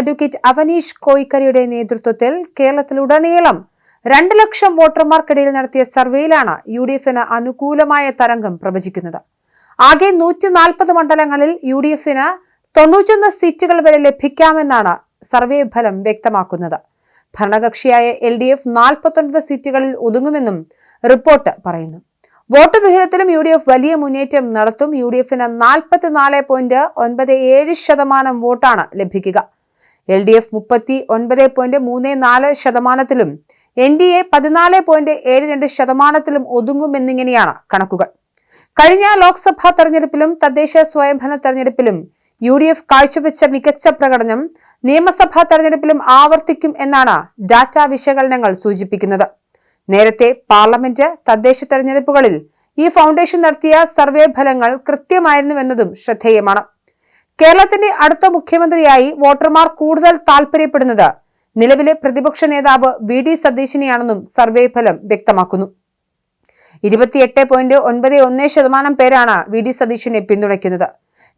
Advocate Avaneesh കോയിക്കരയുടെ നേതൃത്വത്തിൽ കേരളത്തിലുടനീളം രണ്ട് ലക്ഷം വോട്ടർമാർക്കിടയിൽ നടത്തിയ സർവേയിലാണ് യു ഡി എഫിന് അനുകൂലമായ തരംഗം പ്രവചിക്കുന്നത്. ആകെ നൂറ്റി നാൽപ്പത് മണ്ഡലങ്ങളിൽ യു ഡി എഫിന് തൊണ്ണൂറ്റൊന്ന് സീറ്റുകൾ വരെ ലഭിക്കാമെന്നാണ് സർവേ ഫലം വ്യക്തമാക്കുന്നത്. ഭരണകക്ഷിയായ എൽ ഡി എഫ് നാൽപ്പത്തൊൻപത് സീറ്റുകളിൽ ഒതുങ്ങുമെന്നും റിപ്പോർട്ട് പറയുന്നു. വോട്ട് വിഹിതത്തിലും യു ഡി എഫ് വലിയ മുന്നേറ്റം നടത്തും. യു ഡി എഫിന് നാൽപ്പത്തിനാല് പോയിന്റ് ഒൻപത് ഏഴ് ശതമാനം വോട്ടാണ് ലഭിക്കുക. എൽ ഡി എഫ് മുപ്പത്തി ഒൻപത് പോയിന്റ് മൂന്ന് നാല് ശതമാനത്തിലും എൻ ഡി എ പതിനാല് പോയിന്റ് ഏഴ് രണ്ട് ശതമാനത്തിലും ഒതുങ്ങുമെന്നിങ്ങനെയാണ് കണക്കുകൾ. കഴിഞ്ഞ ലോക്സഭാ തെരഞ്ഞെടുപ്പിലും തദ്ദേശ സ്വയംഭരണ തെരഞ്ഞെടുപ്പിലും യു ഡി എഫ് കാഴ്ചവെച്ച മികച്ച പ്രകടനം നിയമസഭാ തെരഞ്ഞെടുപ്പിലും ആവർത്തിക്കും എന്നാണ് ഡാറ്റ വിശകലനങ്ങൾ സൂചിപ്പിക്കുന്നത്. നേരത്തെ പാർലമെന്റ് തദ്ദേശ തെരഞ്ഞെടുപ്പുകളിൽ ഈ ഫൗണ്ടേഷൻ നടത്തിയ സർവേ ഫലങ്ങൾ കൃത്യമായിരുന്നുവെന്നതും ശ്രദ്ധേയമാണ്. കേരളത്തിന്റെ അടുത്ത മുഖ്യമന്ത്രിയായി വോട്ടർമാർ കൂടുതൽ താൽപര്യപ്പെടുന്നത് നിലവിലെ പ്രതിപക്ഷ നേതാവ് വി ഡി സതീശിനെയാണെന്നും സർവേ ഫലം വ്യക്തമാക്കുന്നു. ഇരുപത്തിയെട്ട് പോയിന്റ് ഒൻപത് ഒന്ന് ശതമാനം പേരാണ് വി ഡി സതീശിനെ പിന്തുണയ്ക്കുന്നത്.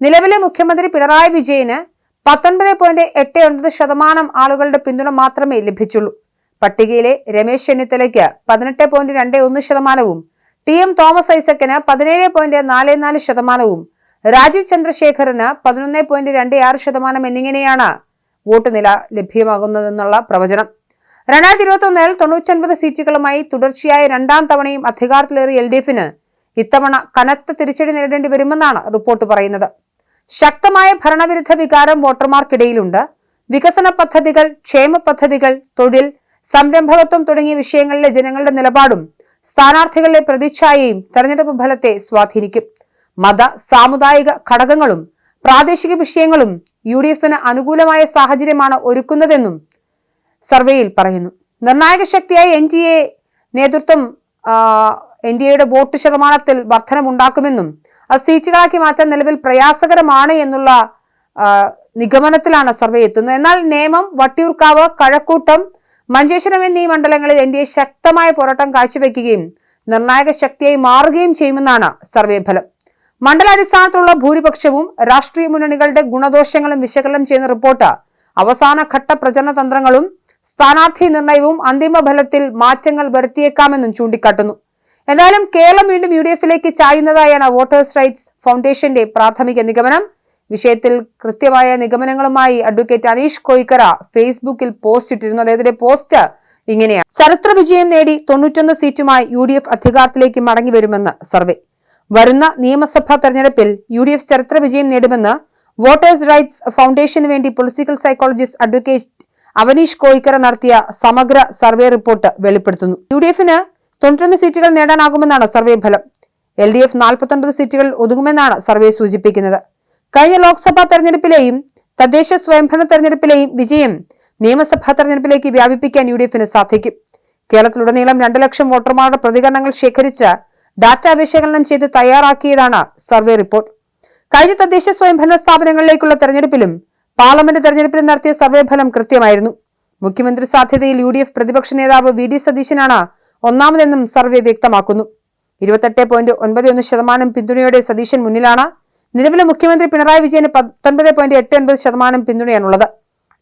നിലവിലെ മുഖ്യമന്ത്രി പിണറായി വിജയന് പത്തൊൻപത് പോയിന്റ് എട്ട് ഒൻപത് ശതമാനം ആളുകളുടെ പിന്തുണ മാത്രമേ ലഭിച്ചുള്ളൂ. പട്ടികയിലെ രമേശ് ചെന്നിത്തലയ്ക്ക് പതിനെട്ട് പോയിന്റ് രണ്ട് ഒന്ന് ശതമാനവും ടി എം തോമസ് ഐസക്കിന് പതിനേഴ് പോയിന്റ് നാല് നാല് ശതമാനവും രാജീവ് ചന്ദ്രശേഖറിന് പതിനൊന്ന് പോയിന്റ് രണ്ട് ആറ് ശതമാനം എന്നിങ്ങനെയാണ് വോട്ട് നില ലഭ്യമാകുന്നതെന്നുള്ള പ്രവചനം. രണ്ടായിരത്തി ഇരുപത്തി ഒന്നിൽ തൊണ്ണൂറ്റൊൻപത് സീറ്റുകളുമായി തുടർച്ചയായ രണ്ടാം തവണയും അധികാരത്തിലേറിയ എൽ ഡി എഫിന് ഇത്തവണ കനത്ത തിരിച്ചടി നേരിടേണ്ടി വരുമെന്നാണ് റിപ്പോർട്ട് പറയുന്നത്. ശക്തമായ ഭരണവിരുദ്ധ വികാരം വോട്ടർമാർക്കിടയിലുണ്ട്. വികസന പദ്ധതികൾ ക്ഷേമ പദ്ധതികൾ തൊഴിൽ സംരംഭകത്വം തുടങ്ങിയ വിഷയങ്ങളിലെ ജനങ്ങളുടെ നിലപാടും സ്ഥാനാർത്ഥികളുടെ പ്രതിച്ഛായയും തെരഞ്ഞെടുപ്പ് ഫലത്തെ സ്വാധീനിക്കും. മത സാമുദായിക ഘടകങ്ങളും പ്രാദേശിക വിഷയങ്ങളും യു ഡി എഫിന് അനുകൂലമായ സാഹചര്യമാണ് ഒരുക്കുന്നതെന്നും സർവേയിൽ പറയുന്നു. നിർണായക ശക്തിയായി എൻ ഡി എ നേതൃത്വം എൻ ഡി എയുടെ വോട്ട് ശതമാനത്തിൽ വർധനമുണ്ടാക്കുമെന്നും അത് സീറ്റുകളാക്കി മാറ്റാൻ നിലവിൽ പ്രയാസകരമാണ് എന്നുള്ള നിഗമനത്തിലാണ് സർവേ എത്തുന്നത്. എന്നാൽ നേമം വട്ടിയൂർക്കാവ് കഴക്കൂട്ടം മഞ്ചേശ്വരം എന്നീ മണ്ഡലങ്ങളിൽ എൻ ഡി എ ശക്തമായ പോരാട്ടം കാഴ്ചവെക്കുകയും നിർണായക ശക്തിയായി മാറുകയും ചെയ്യുമെന്നാണ് സർവേ ഫലം. മണ്ഡലാടിസ്ഥാനത്തുള്ള ഭൂരിപക്ഷവും രാഷ്ട്രീയ മുന്നണികളുടെ ഗുണദോഷങ്ങളും വിശകലനം ചെയ്യുന്ന റിപ്പോർട്ട് അവസാന ഘട്ട പ്രചരണ തന്ത്രങ്ങളും സ്ഥാനാർത്ഥി നിർണയവും അന്തിമ ഫലത്തിൽ മാറ്റങ്ങൾ വരുത്തിയേക്കാമെന്നും ചൂണ്ടിക്കാട്ടുന്നു. എന്തായാലും കേരളം വീണ്ടും യു ഡി എഫിലേക്ക് ചായുന്നതായാണ് വോട്ടേഴ്സ് റൈറ്റ്സ് ഫൗണ്ടേഷന്റെ പ്രാഥമിക നിഗമനം. വിഷയത്തിൽ കൃത്യമായ നിഗമനങ്ങളുമായി അഡ്വക്കേറ്റ് അനീഷ് കോയിക്കര ഫേസ്ബുക്കിൽ പോസ്റ്റ് ഇട്ടിരുന്നു. അദ്ദേഹത്തിന്റെ പോസ്റ്റ് ഇങ്ങനെയാണ്. ചരിത്ര വിജയം നേടി തൊണ്ണൂറ്റൊന്ന് സീറ്റുമായി യു ഡി എഫ് അധികാരത്തിലേക്ക് മടങ്ങി വരുമെന്ന് സർവേ. വരുന്ന നിയമസഭാ തെരഞ്ഞെടുപ്പിൽ യു ഡി എഫ് ചരിത്ര വിജയം നേടുമെന്ന് വോട്ടേഴ്സ് റൈറ്റ്സ് ഫൗണ്ടേഷന് വേണ്ടി political psychologist advocate Avanish Koyikkara നടത്തിയ സമഗ്ര സർവേ റിപ്പോർട്ട് വെളിപ്പെടുത്തുന്നു. യു ഡി എഫിന് തൊണ്ണൂറ്റൊന്ന് സീറ്റുകൾ നേടാനാകുമെന്നാണ് സർവേ ഫലം. എൽ ഡി എഫ് നാൽപ്പത്തൊൻപത് സീറ്റുകൾ ഒതുങ്ങുമെന്നാണ് സർവേ സൂചിപ്പിക്കുന്നത്. കഴിഞ്ഞ ലോക്സഭാ തെരഞ്ഞെടുപ്പിലെയും തദ്ദേശ സ്വയംഭരണ തെരഞ്ഞെടുപ്പിലെയും വിജയം നിയമസഭാ തെരഞ്ഞെടുപ്പിലേക്ക് വ്യാപിപ്പിക്കാൻ യു ഡി എഫിന് സാധിക്കും. കേരളത്തിലുടനീളം രണ്ടു ലക്ഷം വോട്ടർമാരുടെ പ്രതികരണങ്ങൾ ശേഖരിച്ച് ഡാറ്റ വിശകലനം ചെയ്ത് തയ്യാറാക്കിയതാണ് സർവേ റിപ്പോർട്ട്. കഴിഞ്ഞ തദ്ദേശ സ്വയംഭരണ സ്ഥാപനങ്ങളിലേക്കുള്ള തെരഞ്ഞെടുപ്പിലും പാർലമെന്റ് തെരഞ്ഞെടുപ്പിലും നടത്തിയ സർവേ ഫലം കൃത്യമായിരുന്നു. മുഖ്യമന്ത്രി സാധ്യതയിൽ യു ഡി എഫ് പ്രതിപക്ഷ നേതാവ് വി ഡി സതീശനാണ് ഒന്നാമതെന്നും സർവേ വ്യക്തമാക്കുന്നു. ഇരുപത്തെട്ട് പോയിന്റ് ഒൻപത് ഒന്ന് ശതമാനം പിന്തുണയോടെ സതീശൻ മുന്നിലാണ്. നിലവിലെ മുഖ്യമന്ത്രി പിണറായി വിജയന് പത്തൊൻപത് പോയിന്റ് എട്ട് ഒൻപത് ശതമാനം പിന്തുണയാണുള്ളത്.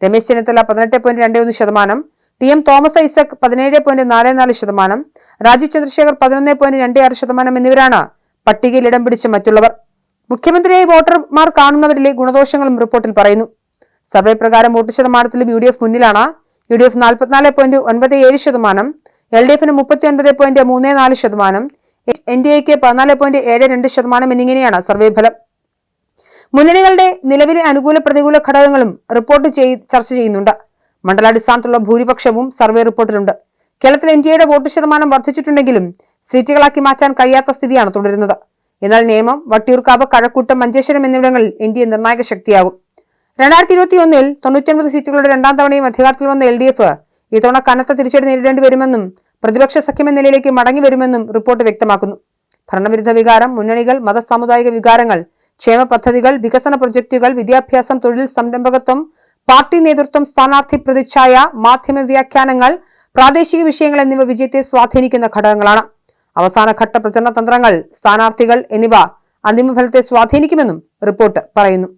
രമേശ് ചെന്നിത്തല പതിനെട്ട് പോയിന്റ് രണ്ട് ഒന്ന് ശതമാനം ടി എം തോമസ് ഐസക് പതിനേഴ് പോയിന്റ് നാല് നാല് ശതമാനം രാജീവ് ചന്ദ്രശേഖർ പതിനൊന്ന് പോയിന്റ് രണ്ട് ആറ് ശതമാനം എന്നിവരാണ് പട്ടികയിൽ ഇടം പിടിച്ച മറ്റുള്ളവർ. മുഖ്യമന്ത്രിയായി വോട്ടർമാർ കാണുന്നവരിലെ ഗുണദോഷങ്ങളും റിപ്പോർട്ടിൽ പറയുന്നു. സർവേ പ്രകാരം വോട്ട് ശതമാനത്തിലും യു ഡി എഫ് മുന്നിലാണ്. യു ഡി എഫ് നാൽപ്പത്തിനാല് പോയിന്റ് ഒൻപത് ഏഴ് ശതമാനം എൽ ഡി എഫിന് മുപ്പത്തി ഒൻപത് പോയിന്റ് മൂന്ന് നാല് ശതമാനം എൻ ഡി എക്ക് പതിനാല് പോയിന്റ് ഏഴ് രണ്ട് ശതമാനം എന്നിങ്ങനെയാണ് സർവേ ഫലം. മുന്നണികളുടെ നിലവിലെ അനുകൂല പ്രതികൂല ഘടകങ്ങളും റിപ്പോർട്ട് ചെയ്ത് ചർച്ച ചെയ്യുന്നുണ്ട്. മണ്ഡലാടിസ്ഥാനത്തുള്ള ഭൂരിപക്ഷവും സർവേ റിപ്പോർട്ടിലുണ്ട്. കേരളത്തിൽ ഡി വോട്ട് ശതമാനം വർദ്ധിച്ചിട്ടുണ്ടെങ്കിലും സീറ്റുകളാക്കി മാറ്റാൻ കഴിയാത്ത സ്ഥിതിയാണ് തുടരുന്നത്. എന്നാൽ നിയമം വട്ടിയൂർക്കാവ് കഴക്കൂട്ടം മഞ്ചേശ്വരം എന്നിവിടങ്ങളിൽ എ നിർണായക ശക്തിയാകും. രണ്ടായിരത്തി ഇരുപത്തി ഒന്നിൽ തൊണ്ണൂറ്റിയൊൻപത് സീറ്റുകളുടെ രണ്ടാം തവണയും അധികാരത്തിൽ വന്ന എൽ ഡി എഫ് ഇത്തവണ കനത്ത തിരിച്ചടി നേരിടേണ്ടി വരുമെന്നും പ്രതിപക്ഷ സഖ്യമെന്ന നിലയിലേക്ക് മടങ്ങി വരുമെന്നും റിപ്പോർട്ട് വ്യക്തമാക്കുന്നു. ഭരണവിരുദ്ധ വികാരം മുന്നണികൾ മതസാമുദായിക വികാരങ്ങൾ ക്ഷേമ പദ്ധതികൾ വികസന പ്രൊജക്ടുകൾ വിദ്യാഭ്യാസം തൊഴിൽ സംരംഭകത്വം പാർട്ടി നേതൃത്വം സ്ഥാനാർത്ഥി പ്രതിച്ഛായ മാധ്യമ വ്യാഖ്യാനങ്ങൾ പ്രാദേശിക വിഷയങ്ങൾ എന്നിവ വിജയത്തെ സ്വാധീനിക്കുന്ന ഘടകങ്ങളാണ്. അവസാനഘട്ട പ്രചരണ തന്ത്രങ്ങൾ സ്ഥാനാർത്ഥികൾ എന്നിവ അന്തിമഫലത്തെ സ്വാധീനിക്കുമെന്നും റിപ്പോർട്ട് പറയുന്നു.